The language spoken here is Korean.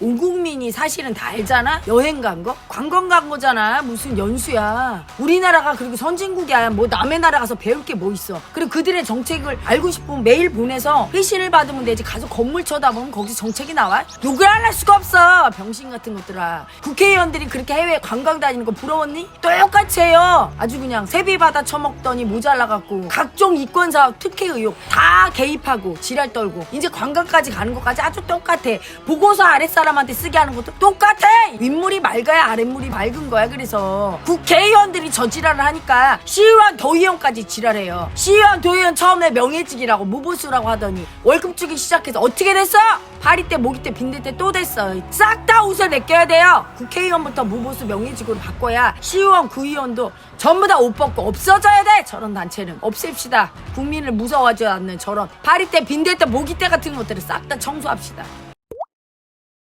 온 국민이 사실은 다 알잖아? 여행 간 거? 관광 간 거잖아. 무슨 연수야. 우리나라가 그리고 선진국이야. 뭐 남의 나라 가서 배울 게 뭐 있어. 그리고 그들의 정책을 알고 싶으면 메일 보내서 회신을 받으면 되지. 가서 건물 쳐다보면 거기서 정책이 나와? 욕을 안 할 수가 없어. 병신 같은 것들아. 국회의원들이 그렇게 해외 관광 다니는 거 부러웠니? 똑같이 해요. 아주 그냥 세비 받아 처먹더니 모자라갖고 각종 이권 사업 특혜 의혹 다 개입하고 지랄 떨고 이제 관광까지 가는 것까지 아주 똑같아. 보고서 아랫사람한테 쓰게 하는 것도 똑같아. 윗물이 맑아야 아랫물이 맑은 거야. 그래서 국회의원들이 저 지랄을 하니까 시의원 도의원까지 지랄해요. 시의원 도의원 처음에 명예직이라고 무보수라고 하더니 월급 주기 시작해서 어떻게 됐어? 파리 때 모기 때 빈대 때 또 됐어. 싹 다 옷을 내껴야 돼요. 국회의원부터 무보수 명예직으로 바꿔야 시의원 구의원도 전부 다 옷 벗고 없어져야 돼. 저런 단체는 없앱시다. 국민을 무서워하지 않는 저런 파리 때 빈대 때 모기 때 같은 것들을 싹 다 청소합시다.